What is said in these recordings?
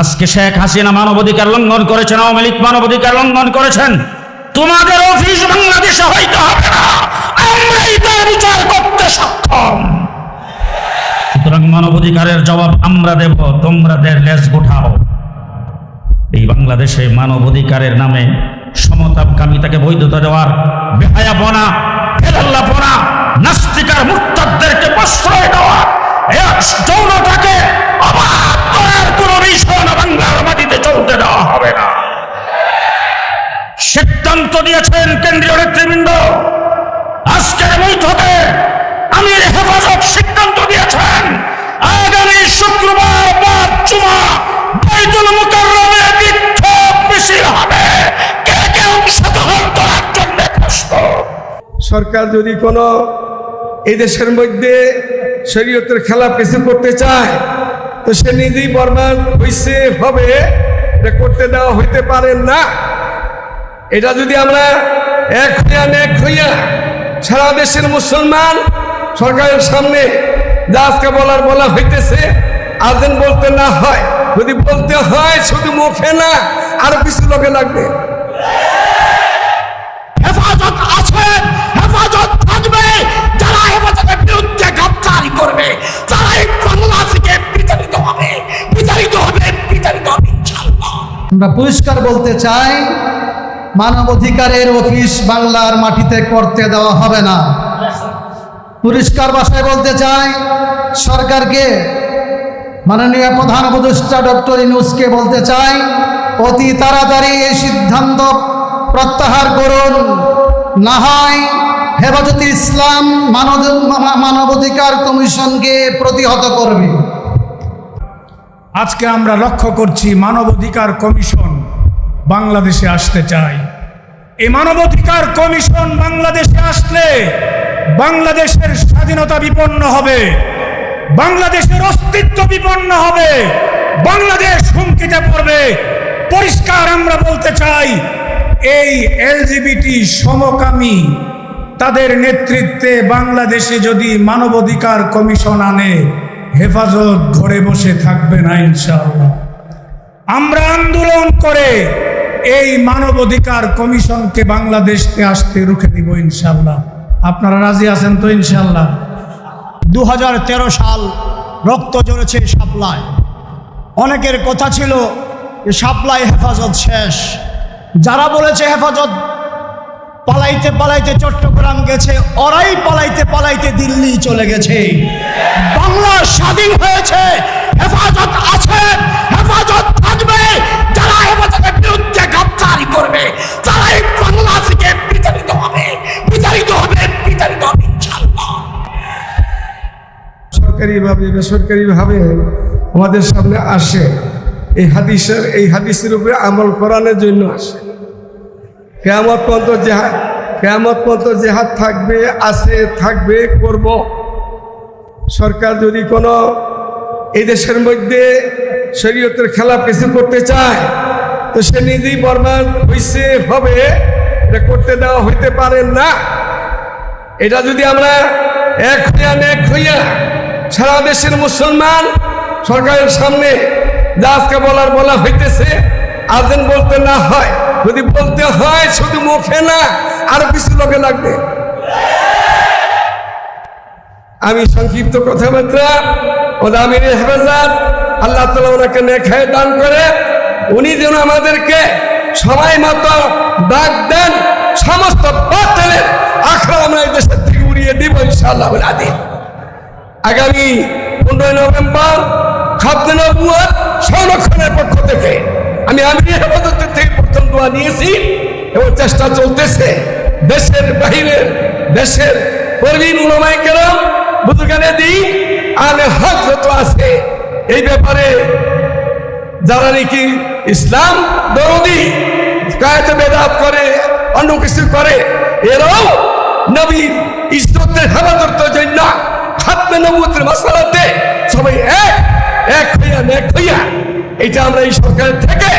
আজকে শেখ হাসিনা মানবাধিকার লঙ্ঘন করেছেন, আওয়ামী লীগ মানবাধিকার লঙ্ঘন করেছেন। তোমাদের অফিস বাংলাদেশে হইতে হবে না। আমরাই তার বিচার করতে সক্ষম। সুতরাং মানবাধিকারের জবাব আমরা দেব তোমরাদের লেজ গোঠাও। এই বাংলাদেশে মানবাধিকারের নামে সমতাকামিতাকে বৈধতা দেওয়ার বেহায়াপনা ফেরাল্লাপনা নাস্তিকার মুক্তাদেরকে প্রশ্রয় দেওয়া যৌনতাকে দিয়েছেন কেন্দ্রীয় নেতৃবৃন্দ। আজকের বৈঠকে আমির হেফাজত সিদ্ধান্ত দিয়েছেন, আগামী শুক্রবার বাদ জুমা বাইতুল মুকাররমে বিক্ষোভ মিছিল হবে। কে কে অংশগ্রহণ করার জন্য সরকার যদি কোনো এই দেশের মধ্যে শরীয়তের খেলাফ কিছু করতে চায়, তো সে নিজেই বরবাদ হইছে হবে। এটা করতে দেওয়া হইতে পারেন না। এটা যদি আমরা এক হইয়া এক হইয়া সারা দেশের মুসলমান সরকারের সামনে যা আজকে বলার বলা হইতেছে আজেন বলতে না হয় যদি বলতে হয় শুধু মুখে না আরও কিছু লোকে লাগবে। হেফাজত আছে হেফাজত থাকবে যারা হেফাজতের বিরুদ্ধে গাদ্দারি করবে তারা এই বাংলা থেকে বিতাড়িত হবে বিতাড়িত হবে বিতাড়িত হবে আমরা পরিষ্কার বলতে চাই মানবাধিকারের অফিস বাংলার মাটিতে করতে দেওয়া হবে না। পরিষ্কার ভাষায় বলতে চাই, সরকারকে, মাননীয় প্রধান উপদেষ্টা ডক্টর ইনুসকে বলতে চাই, অতি তাড়াতাড়ি এই সিদ্ধান্ত প্রত্যাহার করুন। না হয় হেফাজতে ইসলাম মানব, মানবাধিকার কমিশনকে প্রতিহত করবে। আজকে আমরা লক্ষ্য করছি মানবাধিকার কমিশন বাংলাদেশে আসতে চাই। এই মানবাধিকার কমিশন বাংলাদেশে আসলে বাংলাদেশের স্বাধীনতা বিপন্ন হবে, বাংলাদেশের অস্তিত্ব বিপন্ন হবে, বাংলাদেশ হুমকিতে পড়বে। পরিষ্কার আমরা বলতে চাই, এই এলজিবিটি সমকামী তাদের নেতৃত্বে বাংলাদেশে যদি মানবাধিকার কমিশন আনে, হেফাজত ঘরে বসে থাকবে না ইনশাআল্লাহ। আমরা আন্দোলন করে এই মানবাধিকার কমিশনকে বাংলাদেশে আসতে রুখে দিব ইনশাল্লাহ আপনারা রাজি আছেন তো ইনশাল্লাহ দু হাজার তেরো সাল রক্ত ঝরেছে সাপ্লায়। অনেকের কথা ছিল যে সাপ্লাই হেফাজত শেষ। যারা বলেছে হেফাজত, পালাইতে পালাইতে চট্টগ্রাম গেছে, ওরাই পালাইতে পালাইতে দিল্লি চলে গেছে। বাংলা স্বাধীন হয়েছে, হেফাজত আছে। সরকারিভাবে বেসরকারিভাবে আমাদের সামনে আসে। এই হাদিসের এই হাদিসের উপরে আমল করানোর জন্য আসে। কেয়ামত পর্যন্ত জেহাদ, কেয়ামত পর্যন্ত জেহাদ থাকবে, আছে, থাকবে, করব। সরকার যদি কোনো এই দেশের মধ্যে শরীয়তের খেলাফ কিছু করতে চায়, তো সে নিজেই বরবাদ হইছে, হবে, এটা করতে দেওয়া হইতে পারে না। এটা যদি আমরা এক হইয়া এক হইয়া সারা দেশের মুসলমান সরকারের সামনে যা আজকে বলার বলা হইতেছে আজেন বলতে না হয়, যদি বলতে হয় শুধু মুখে না আরও কিছু লোকে লাগবে। আমি সংক্ষিপ্ত কথাবার্তা ও আমির হেফাজত, আল্লাহ তালা ওনাকে নেখায় দান করে, উনি যেন আমাদেরকে সবাই মতো ডাক দেন, সমস্ত বাতিলের আখড়া আমরা এই দেশের থেকে উড়িয়ে দিব ইনশাআল্লাহ আদিন আগামী পনেরোই নভেম্বর খাদ্য নবুয়ার সংরক্ষণের পক্ষ থেকে। আমি আমির হেফাজতের থেকে প্রথম দোয়া নিয়েছি এবং চেষ্টা চলতেছে। দেশের বাহিরের, দেশের কর্মীন উলমাই কেরাম, বুজুর্গানে দিই আলে হক যত আছে। এই ব্যাপারে যারা নাকি ইসলাম দরদি কায়তে বেদাত করে, অন্য কিছু করে, এরাও নবী ইজ্জতের হেফাজতের মশালাতে সবাই এক এক হইয়া এক হইয়া। এটা আমরা এই সরকারের থেকে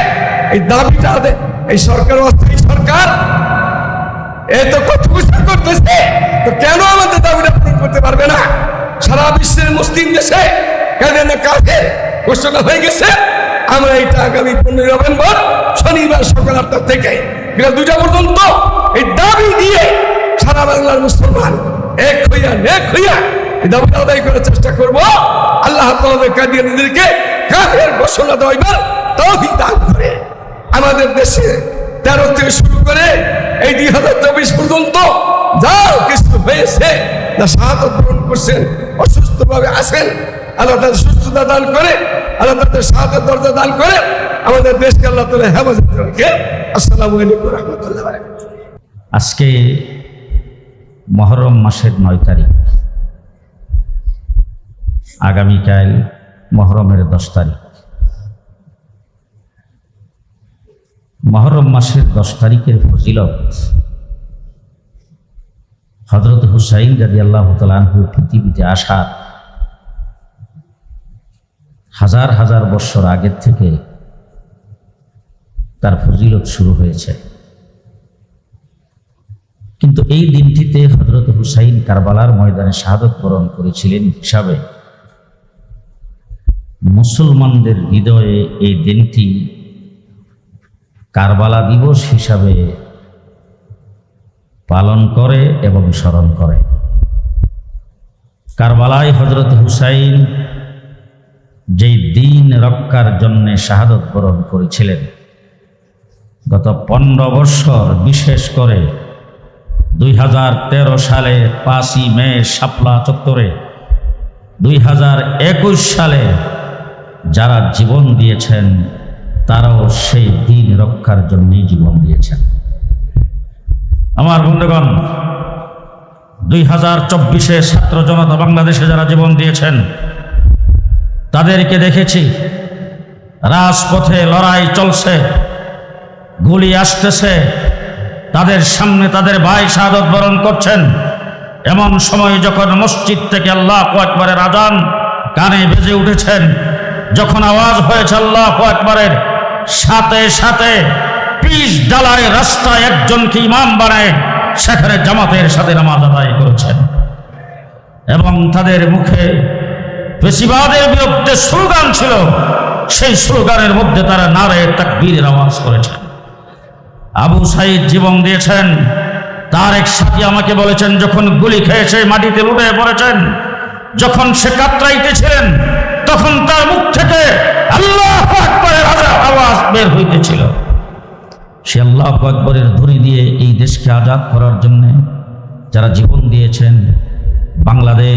এই দাবিটা এই সরকার অস্থায়ী সরকার এ তো কত কিছু করতেছে, তো কেন আমাদের দাবিটা পূরণ করতে পারবে না? সারা বিশ্বের মুসলিম দেশে কাজে না কাজে ঘোষণা হয়ে গেছে, আমরা এটা আগামী পনেরোই নভেম্বর, শনিবার সকাল আটটা থেকে, বিকাল দুটা পর্যন্ত এই দাবি দিয়ে সারা বাংলার মুসলমান এক হইয়া নেক হইয়া দাবি আদায় করার চেষ্টা করব। আল্লাহ তাআলা কাদিয়ানীদেরকে কাফের ঘোষণা দেওয়াইবার তৌফিক দান করে। আমাদের দেশে তেরো থেকে শুরু করে এই দুই হাজার চব্বিশ পর্যন্ত যা কিছু হয়েছে যা শাহাদত গ্রহণ করছেন, অসুস্থভাবে আছেন, আল্লাহ তাদের সুস্থতা দান করে, আল্লাহ তাদের শাহাদত দরজা দান করে, আমাদের দেশকে আল্লাহ তালা হেফাজত রাখে। আসসালামু আলাইকুম রহমতুল্লাহ আজকে মহরম মাসের নয় তারিখ। আগামীকাল মহরমের দশ তারিখ। মহরম মাসের দশ তারিখের ফজিলত হজরত হুসাইন রাজি আল্লাহ তালু পৃথিবীতে আসার হাজার হাজার বৎসর আগের থেকে তার ফজিলত শুরু হয়েছে। কিন্তু এই দিনটিতে হজরত হুসাইন কারবালার ময়দানে শাহাদত বরণ করেছিলেন হিসাবে মুসলমানদের হৃদয়ে এই দিনটি কারবালা দিবস হিসাবে পালন করে এবং স্মরণ করে। কারবালায় হজরত হুসাইন যেই দিন রক্ষার জন্যে শাহাদত বরণ করেছিলেন, গত পনেরো বৎসর বিশেষ করে দুই হাজার তেরো সালে পাঁচই মে শাপলা চত্বরে, দুই হাজার একুশ সালে যারা জীবন দিয়েছেন, তারাও সেই দিন রক্ষার জন্যই জীবন দিয়েছেন। আমার বন্ধুগণ, দুই হাজার চব্বিশে ছাত্র জনতা বাংলাদেশে যারা জীবন দিয়েছেন, তাদেরকে দেখেছি। রাজপথে লড়াই চলছে, গুলি আসতেছে, তাদের সামনে তাদের ভাই শাহাদত বরণ করছেন। এমন সময় যখন মসজিদ থেকে আল্লাহ আকবরের আজান কানে বেজে উঠেছেন যখন আওয়াজ হয়েছে আল্লাহ আকবরের, সাথে সাথে পিস ডালায় রাস্তায় একজনকে ইমাম বানায়, সেখানে জামাতের সাথে নামাজ আদায় করেছেন। এবং তাদের মুখে বেশিবাদের বিরুদ্ধে স্লোগান ছিল, সেই স্লোগানের মধ্যে তারা নারে তাকবীরের আওয়াজ করেছেন। আবু সাইদ জীবন দিয়েছেন তার এক সাথী আমাকে বলেছেন, যখন গুলি খেয়েছে, মাটিতে লুটে পড়েছেন, যখন সে কাতরাইতেছিলেন তখন তার মুখ থেকে আল্লাহ আকবরের আওয়াজ বের হইতেছিল। সে আল্লাহ আকবরের ধ্বনি দিয়ে এই দেশকে আজাদ করার জন্যে যারা জীবন দিয়েছেন, বাংলাদেশ